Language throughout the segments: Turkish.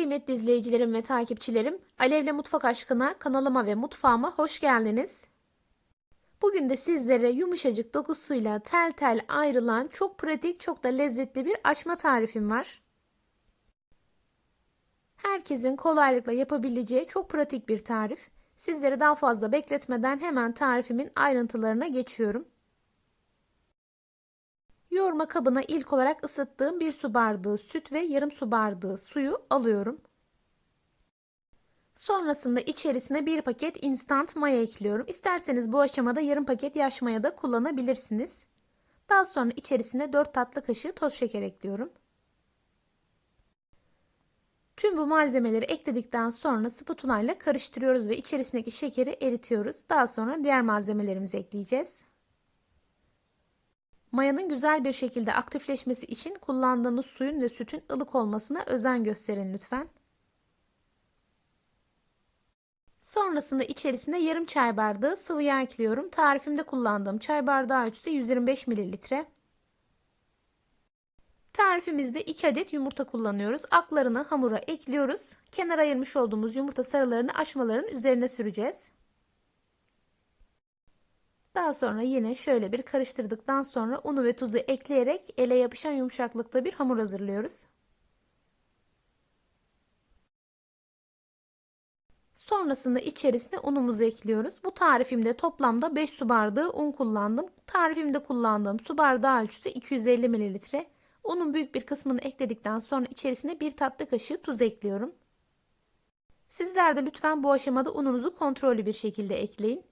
Kıymetli izleyicilerim ve takipçilerim, Alevle Mutfak Aşkına kanalıma ve mutfağıma hoş geldiniz. Bugün de sizlere yumuşacık dokusuyla tel tel ayrılan çok pratik, çok da lezzetli bir açma tarifim var. Herkesin kolaylıkla yapabileceği çok pratik bir tarif. Sizleri daha fazla bekletmeden hemen tarifimin ayrıntılarına geçiyorum. Yoğurma kabına ilk olarak ısıttığım bir su bardağı süt ve yarım su bardağı suyu alıyorum. Sonrasında içerisine bir paket instant maya ekliyorum. İsterseniz bu aşamada yarım paket yaş maya da kullanabilirsiniz. Daha sonra içerisine 4 tatlı kaşığı toz şeker ekliyorum. Tüm bu malzemeleri ekledikten sonra spatula ile karıştırıyoruz ve içerisindeki şekeri eritiyoruz. Daha sonra diğer malzemelerimizi ekleyeceğiz. Mayanın güzel bir şekilde aktifleşmesi için kullandığınız suyun ve sütün ılık olmasına özen gösterin lütfen. Sonrasında içerisine yarım çay bardağı sıvı yağ ekliyorum. Tarifimde kullandığım çay bardağı ölçüsü 125 mililitre. Tarifimizde 2 adet yumurta kullanıyoruz. Aklarını hamura ekliyoruz. Kenara ayırmış olduğumuz yumurta sarılarını açmaların üzerine süreceğiz. Daha sonra yine şöyle bir karıştırdıktan sonra unu ve tuzu ekleyerek ele yapışan yumuşaklıkta bir hamur hazırlıyoruz. Sonrasında içerisine unumuzu ekliyoruz. Bu tarifimde toplamda 5 su bardağı un kullandım. Tarifimde kullandığım su bardağı ölçüsü 250 mililitre. Unun büyük bir kısmını ekledikten sonra içerisine bir tatlı kaşığı tuz ekliyorum. Sizler de lütfen bu aşamada ununuzu kontrollü bir şekilde ekleyin.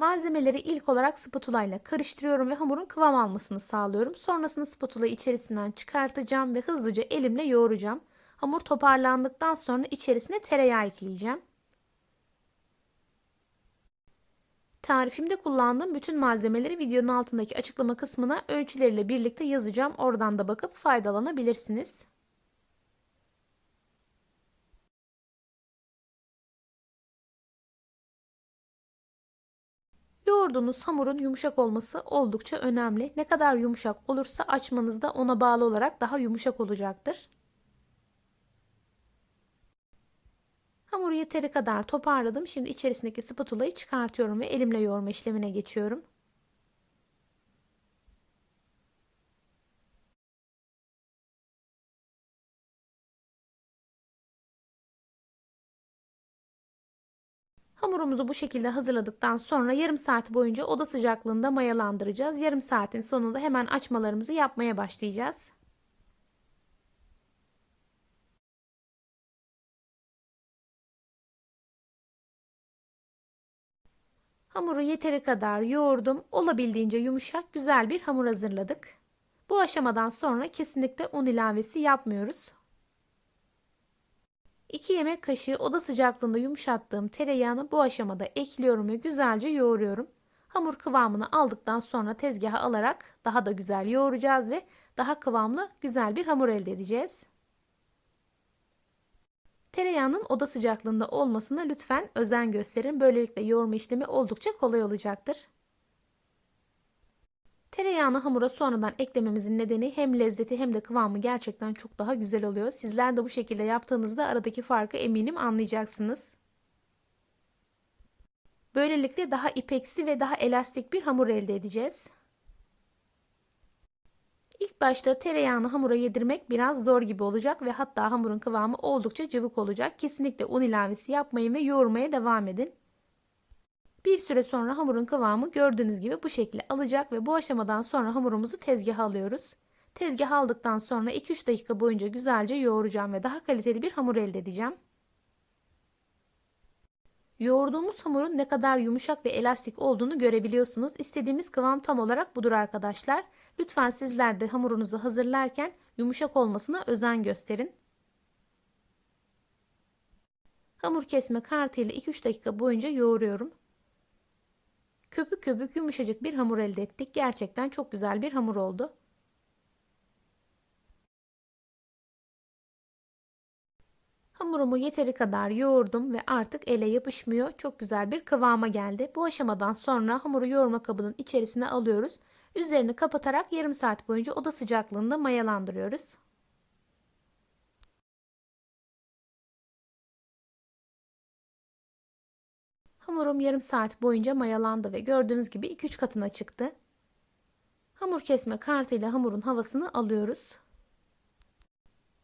Malzemeleri ilk olarak spatula ile karıştırıyorum ve hamurun kıvam almasını sağlıyorum. Sonrasında spatula içerisinden çıkartacağım ve hızlıca elimle yoğuracağım. Hamur toparlandıktan sonra içerisine tereyağı ekleyeceğim. Tarifimde kullandığım bütün malzemeleri videonun altındaki açıklama kısmına ölçüleriyle birlikte yazacağım. Oradan da bakıp faydalanabilirsiniz. Yoğurduğunuz hamurun yumuşak olması oldukça önemli. Ne kadar yumuşak olursa açmanız da ona bağlı olarak daha yumuşak olacaktır. Hamuru yeteri kadar toparladım. Şimdi içerisindeki spatulayı çıkartıyorum ve elimle yoğurma işlemine geçiyorum. Hamurumuzu bu şekilde hazırladıktan sonra yarım saat boyunca oda sıcaklığında mayalandıracağız. Yarım saatin sonunda hemen açmalarımızı yapmaya başlayacağız. Hamuru yeteri kadar yoğurdum. Olabildiğince yumuşak güzel bir hamur hazırladık. Bu aşamadan sonra kesinlikle un ilavesi yapmıyoruz. 2 yemek kaşığı oda sıcaklığında yumuşattığım tereyağını bu aşamada ekliyorum ve güzelce yoğuruyorum. Hamur kıvamını aldıktan sonra tezgaha alarak daha da güzel yoğuracağız ve daha kıvamlı güzel bir hamur elde edeceğiz. Tereyağının oda sıcaklığında olmasına lütfen özen gösterin. Böylelikle yoğurma işlemi oldukça kolay olacaktır. Tereyağını hamura sonradan eklememizin nedeni hem lezzeti hem de kıvamı gerçekten çok daha güzel oluyor. Sizler de bu şekilde yaptığınızda aradaki farkı eminim anlayacaksınız. Böylelikle daha ipeksi ve daha elastik bir hamur elde edeceğiz. İlk başta tereyağını hamura yedirmek biraz zor gibi olacak ve hatta hamurun kıvamı oldukça cıvık olacak. Kesinlikle un ilavesi yapmayın ve yoğurmaya devam edin. Bir süre sonra hamurun kıvamı gördüğünüz gibi bu şekli alacak ve bu aşamadan sonra hamurumuzu tezgaha alıyoruz. Tezgaha aldıktan sonra 2-3 dakika boyunca güzelce yoğuracağım ve daha kaliteli bir hamur elde edeceğim. Yoğurduğumuz hamurun ne kadar yumuşak ve elastik olduğunu görebiliyorsunuz. İstediğimiz kıvam tam olarak budur arkadaşlar. Lütfen sizler de hamurunuzu hazırlarken yumuşak olmasına özen gösterin. Hamur kesme kartıyla 2-3 dakika boyunca yoğuruyorum. Köpük köpük yumuşacık bir hamur elde ettik. Gerçekten çok güzel bir hamur oldu. Hamurumu yeteri kadar yoğurdum ve artık ele yapışmıyor. Çok güzel bir kıvama geldi. Bu aşamadan sonra hamuru yoğurma kabının içerisine alıyoruz. Üzerini kapatarak yarım saat boyunca oda sıcaklığında mayalandırıyoruz. Hamurum yarım saat boyunca mayalandı ve gördüğünüz gibi 2-3 katına çıktı. Hamur kesme kartıyla hamurun havasını alıyoruz.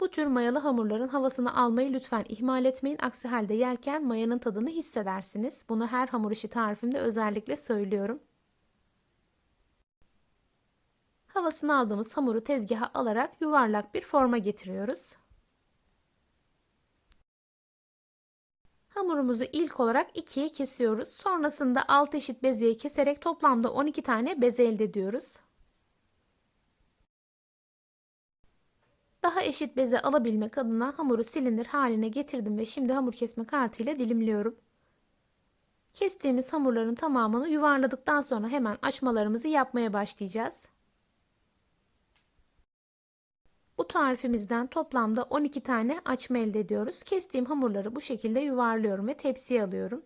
Bu tür mayalı hamurların havasını almayı lütfen ihmal etmeyin. Aksi halde yerken mayanın tadını hissedersiniz. Bunu her hamur işi tarifimde özellikle söylüyorum. Havasını aldığımız hamuru tezgaha alarak yuvarlak bir forma getiriyoruz. Hamurumuzu ilk olarak ikiye kesiyoruz. Sonrasında 6 eşit bezeye keserek toplamda 12 tane beze elde ediyoruz. Daha eşit beze alabilmek adına hamuru silindir haline getirdim ve şimdi hamur kesme kartıyla dilimliyorum. Kestiğimiz hamurların tamamını yuvarladıktan sonra hemen açmalarımızı yapmaya başlayacağız. Bu tarifimizden toplamda 12 tane açma elde ediyoruz. Kestiğim hamurları bu şekilde yuvarlıyorum ve tepsiye alıyorum.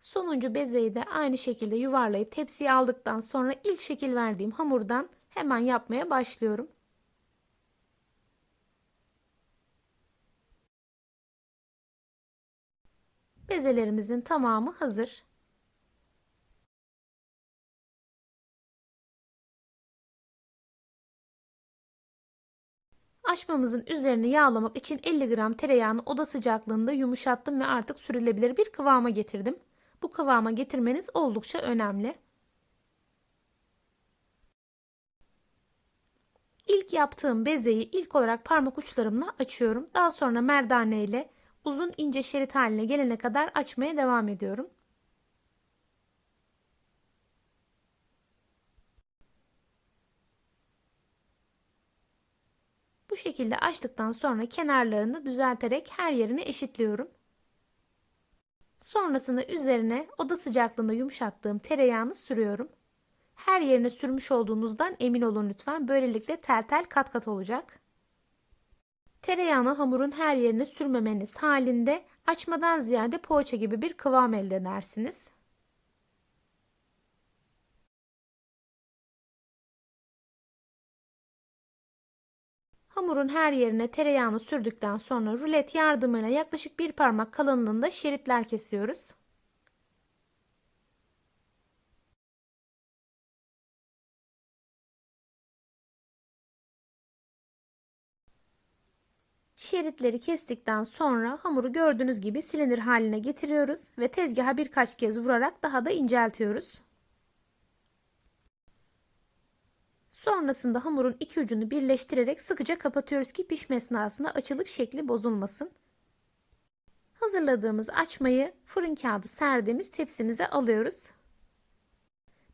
Sonuncu bezeyi de aynı şekilde yuvarlayıp tepsiye aldıktan sonra ilk şekil verdiğim hamurdan hemen yapmaya başlıyorum. Bezelerimizin tamamı hazır. Açmamızın üzerini yağlamak için 50 gram tereyağını oda sıcaklığında yumuşattım ve artık sürülebilir bir kıvama getirdim. Bu kıvama getirmeniz oldukça önemli. İlk yaptığım bezeyi ilk olarak parmak uçlarımla açıyorum. Daha sonra merdane ile uzun ince şerit haline gelene kadar açmaya devam ediyorum. Bu şekilde açtıktan sonra kenarlarını düzelterek her yerini eşitliyorum. Sonrasında üzerine oda sıcaklığında yumuşattığım tereyağını sürüyorum. Her yerine sürmüş olduğunuzdan emin olun lütfen. Böylelikle tel tel kat kat olacak. Tereyağını hamurun her yerine sürmemeniz halinde açmadan ziyade poğaça gibi bir kıvam elde edersiniz. Hamurun her yerine tereyağını sürdükten sonra rulet yardımıyla yaklaşık bir parmak kalınlığında şeritler kesiyoruz. Şeritleri kestikten sonra hamuru gördüğünüz gibi silindir haline getiriyoruz ve tezgaha birkaç kez vurarak daha da inceltiyoruz. Sonrasında hamurun iki ucunu birleştirerek sıkıca kapatıyoruz ki pişme esnasında açılıp şekli bozulmasın. Hazırladığımız açmayı fırın kağıdı serdiğimiz tepsimize alıyoruz.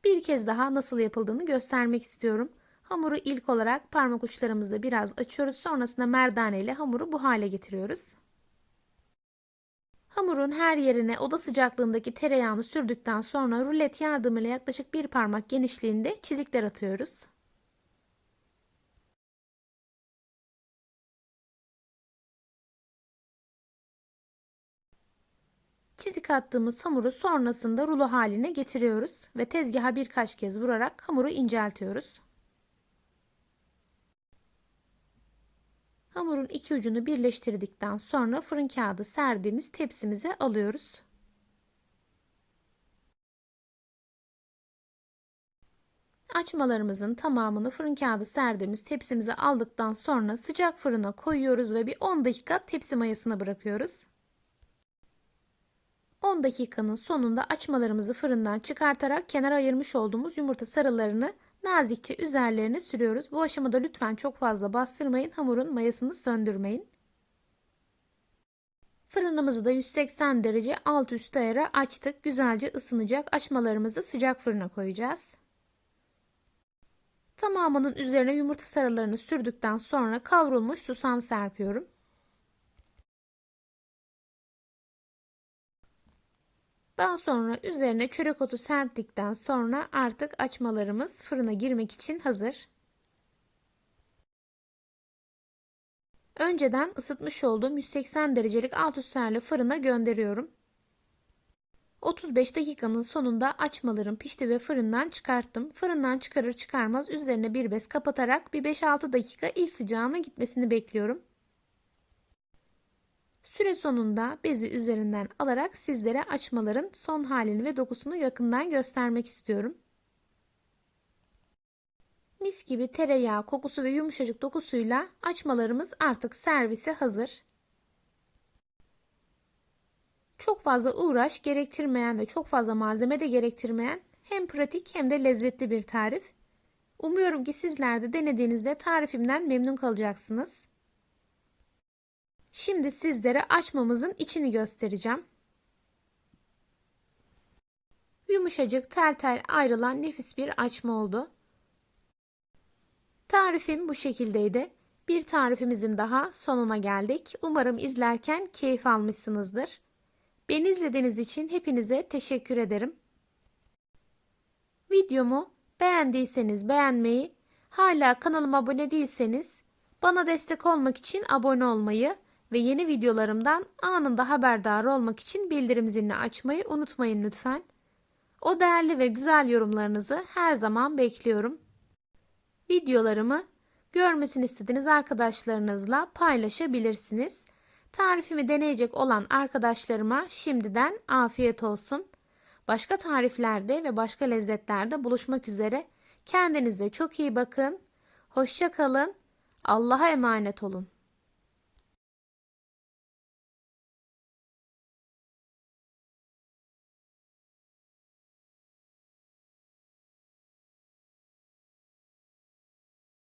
Bir kez daha nasıl yapıldığını göstermek istiyorum. Hamuru ilk olarak parmak uçlarımızda biraz açıyoruz. Sonrasında merdane ile hamuru bu hale getiriyoruz. Hamurun her yerine oda sıcaklığındaki tereyağını sürdükten sonra rulet yardımıyla yaklaşık bir parmak genişliğinde çizikler atıyoruz. Çizik attığımız hamuru sonrasında rulo haline getiriyoruz ve tezgaha birkaç kez vurarak hamuru inceltiyoruz. Hamurun iki ucunu birleştirdikten sonra fırın kağıdı serdiğimiz tepsimize alıyoruz. Açmalarımızın tamamını fırın kağıdı serdiğimiz tepsimize aldıktan sonra sıcak fırına koyuyoruz ve bir 10 dakika tepsi mayasına bırakıyoruz. 10 dakikanın sonunda açmalarımızı fırından çıkartarak kenara ayırmış olduğumuz yumurta sarılarını nazikçe üzerlerine sürüyoruz. Bu aşamada lütfen çok fazla bastırmayın. Hamurun mayasını söndürmeyin. Fırınımızı da 180 derece alt üst ayara açtık. Güzelce ısınacak. Açmalarımızı sıcak fırına koyacağız. Tamamının üzerine yumurta sarılarını sürdükten sonra kavrulmuş susam serpiyorum. Daha sonra üzerine çörek otu serptikten sonra artık açmalarımız fırına girmek için hazır. Önceden ısıtmış olduğum 180 derecelik alt üst fırına gönderiyorum. 35 dakikanın sonunda açmalarım pişti ve fırından çıkarttım. Fırından çıkarır çıkarmaz üzerine bir bez kapatarak bir 5-6 dakika ilk sıcağına gitmesini bekliyorum. Süre sonunda bezi üzerinden alarak sizlere açmaların son halini ve dokusunu yakından göstermek istiyorum. Mis gibi tereyağı kokusu ve yumuşacık dokusuyla açmalarımız artık servise hazır. Çok fazla uğraş gerektirmeyen ve çok fazla malzeme de gerektirmeyen hem pratik hem de lezzetli bir tarif. Umuyorum ki sizler de denediğinizde tarifimden memnun kalacaksınız. Şimdi sizlere açmamızın içini göstereceğim. Yumuşacık tel tel ayrılan nefis bir açma oldu. Tarifim bu şekildeydi. Bir tarifimizin daha sonuna geldik. Umarım izlerken keyif almışsınızdır. Beni izlediğiniz için hepinize teşekkür ederim. Videomu beğendiyseniz beğenmeyi, hala kanalıma abone değilseniz bana destek olmak için abone olmayı ve yeni videolarımdan anında haberdar olmak için bildirim zilini açmayı unutmayın lütfen. O değerli ve güzel yorumlarınızı her zaman bekliyorum. Videolarımı görmesini istediğiniz arkadaşlarınızla paylaşabilirsiniz. Tarifimi deneyecek olan arkadaşlarıma şimdiden afiyet olsun. Başka tariflerde ve başka lezzetlerde buluşmak üzere. Kendinize çok iyi bakın. Hoşça kalın. Allah'a emanet olun.